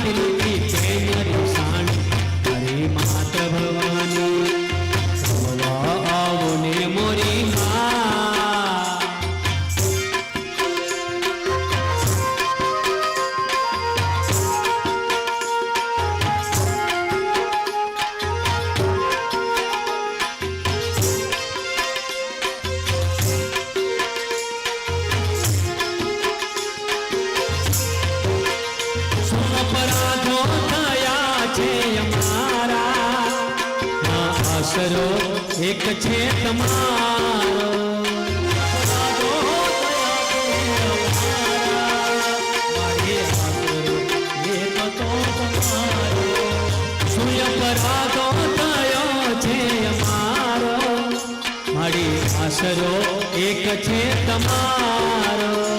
સાંભળી જય મારી સાણ પરાધો થયો છે અમારો મળી આશરો એક છે તમારો.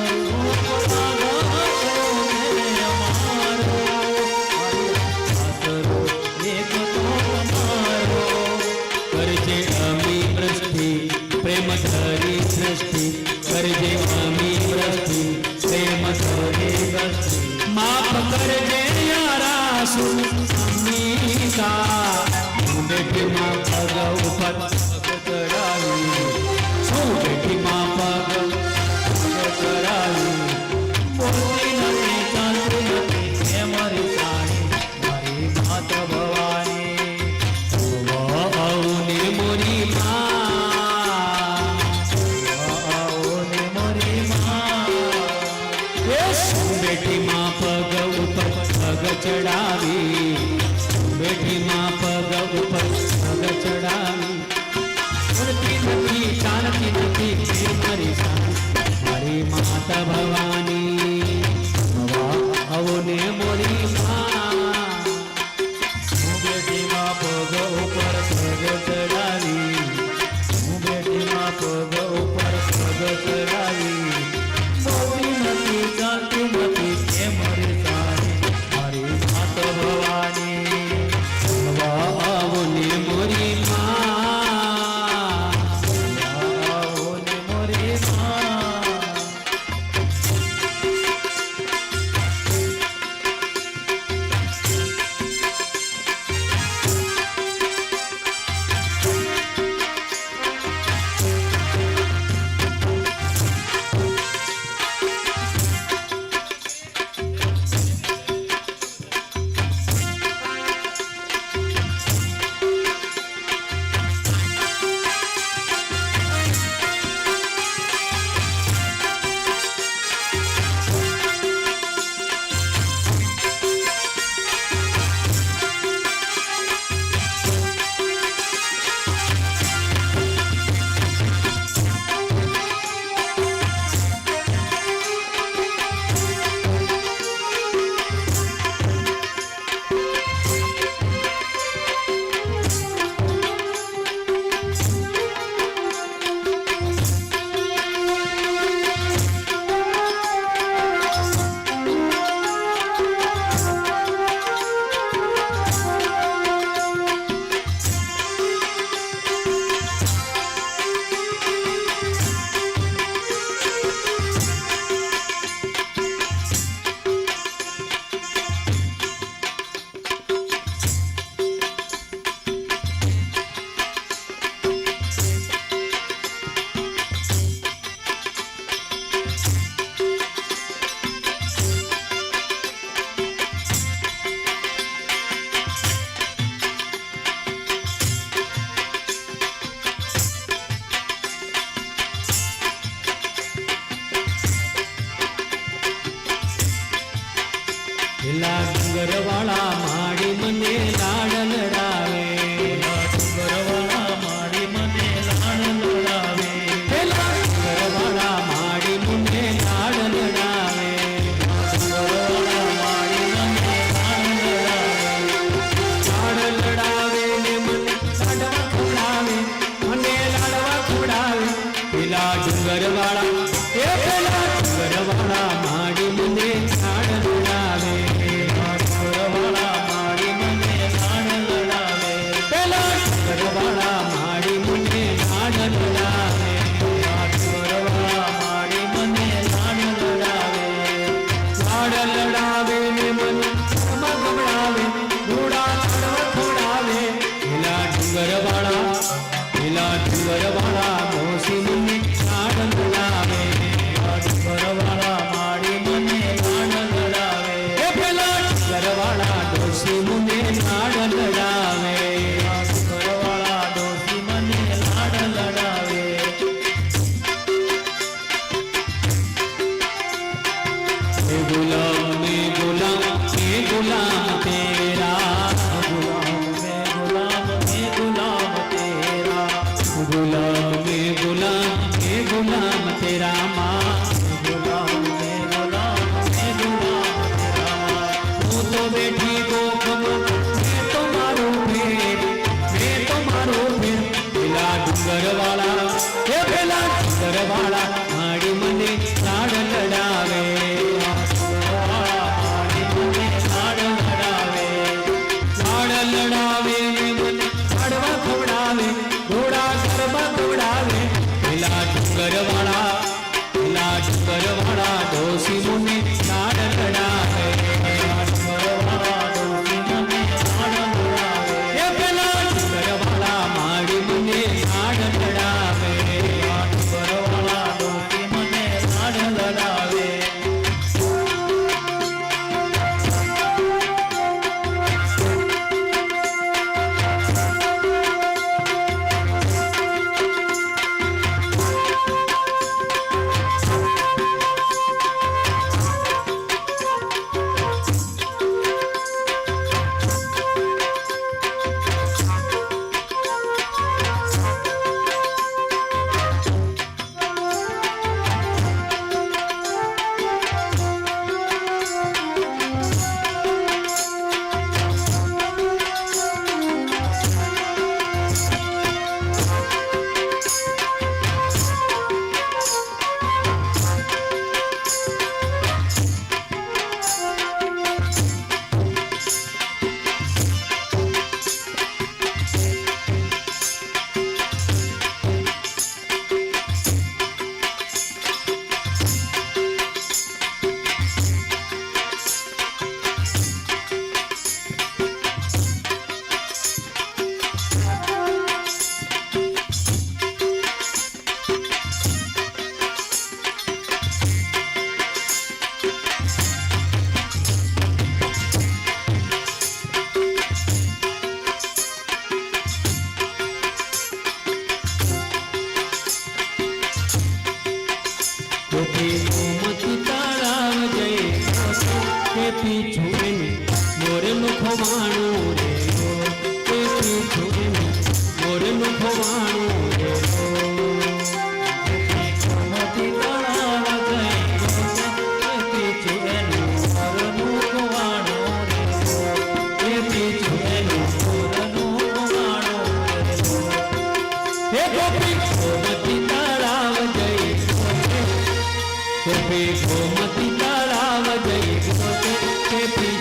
ખેપે ગોમતી તળાવ જઈ ગોતે ખેપી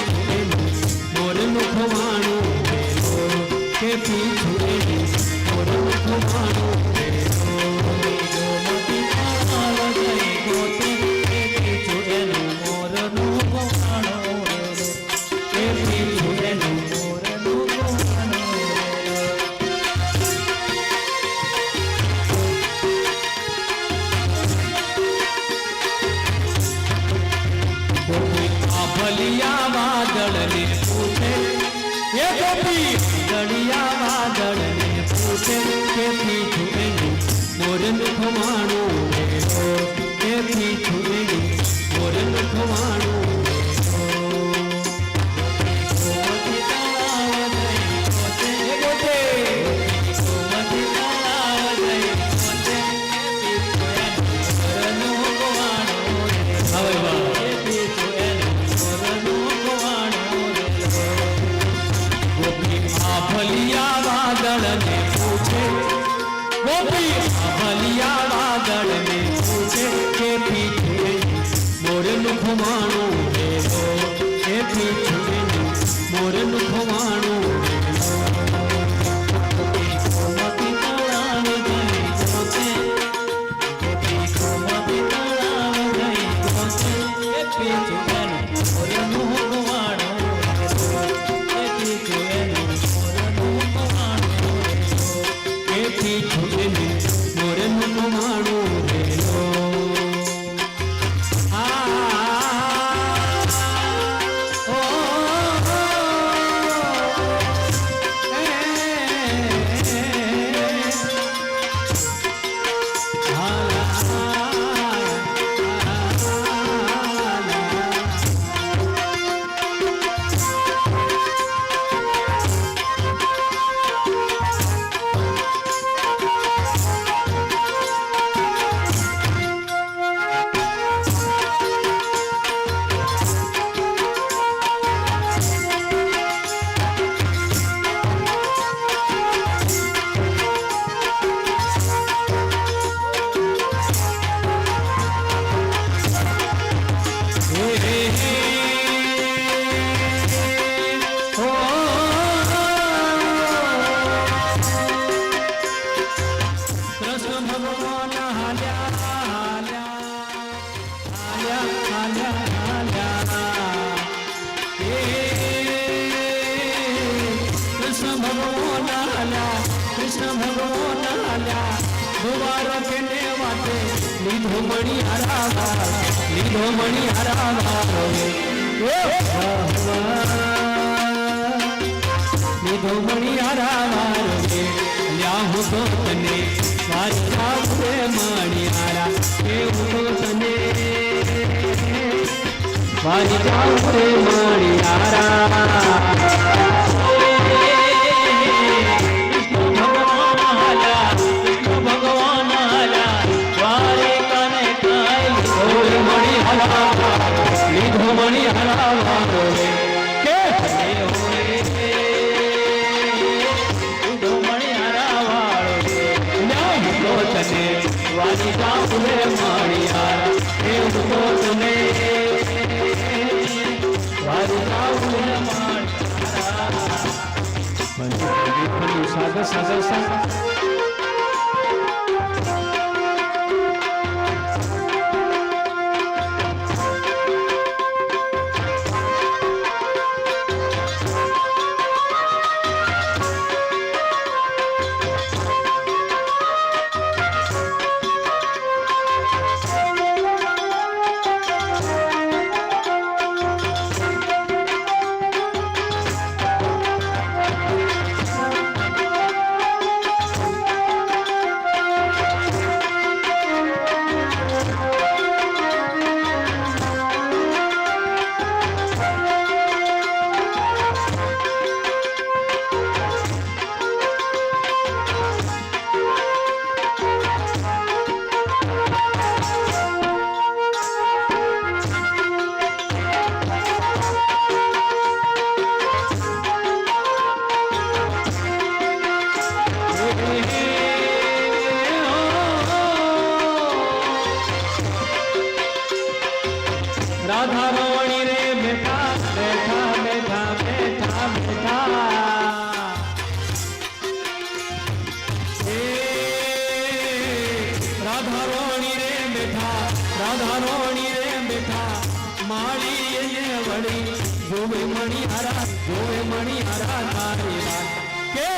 મોરનું ખવાણું 这里呀 કૃષ્ણ ભગવાન આલ્યા ગુવારો કેને વાતે લીધો મણી હરાવા લીધો મણી હરાવા લીધો મણી હરાવા રે લ્યા હું તો તને વાચા છે મણી હારા કે હું તો તને વાચા છે મણી હારા રાજી જાઉં રે માણિયા હે ઊભો તમે રાજી સાગર સાગર સાગર. ધારોણી રે બેઠા માળી એને વળી. જોવે મણી હારા જોવે મણી હારા તારી વાત. કે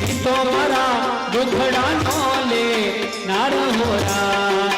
તો મારા દુખડા નો લે નાર હોરા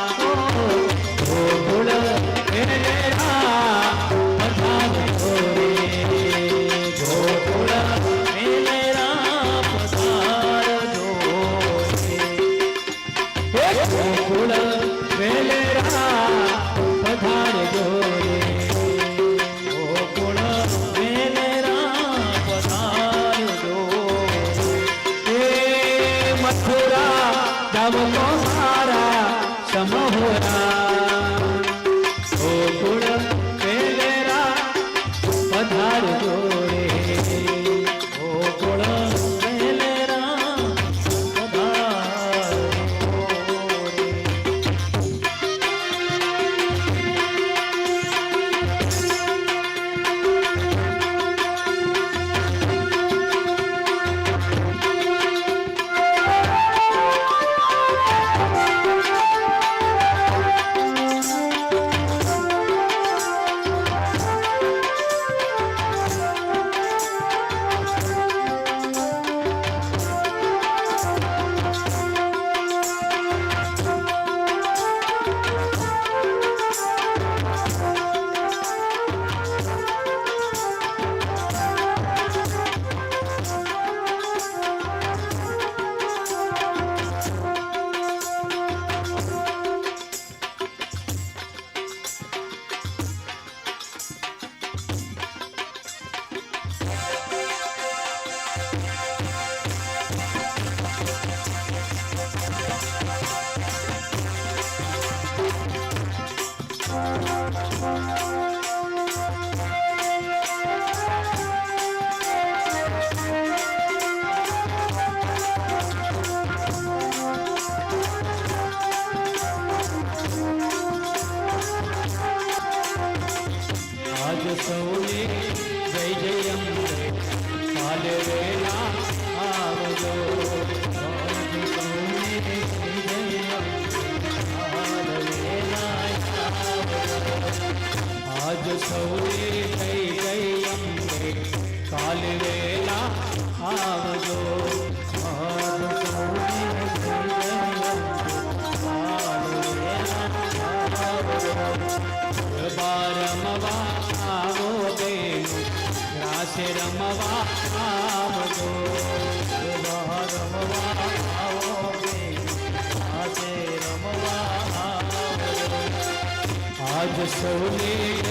saúde.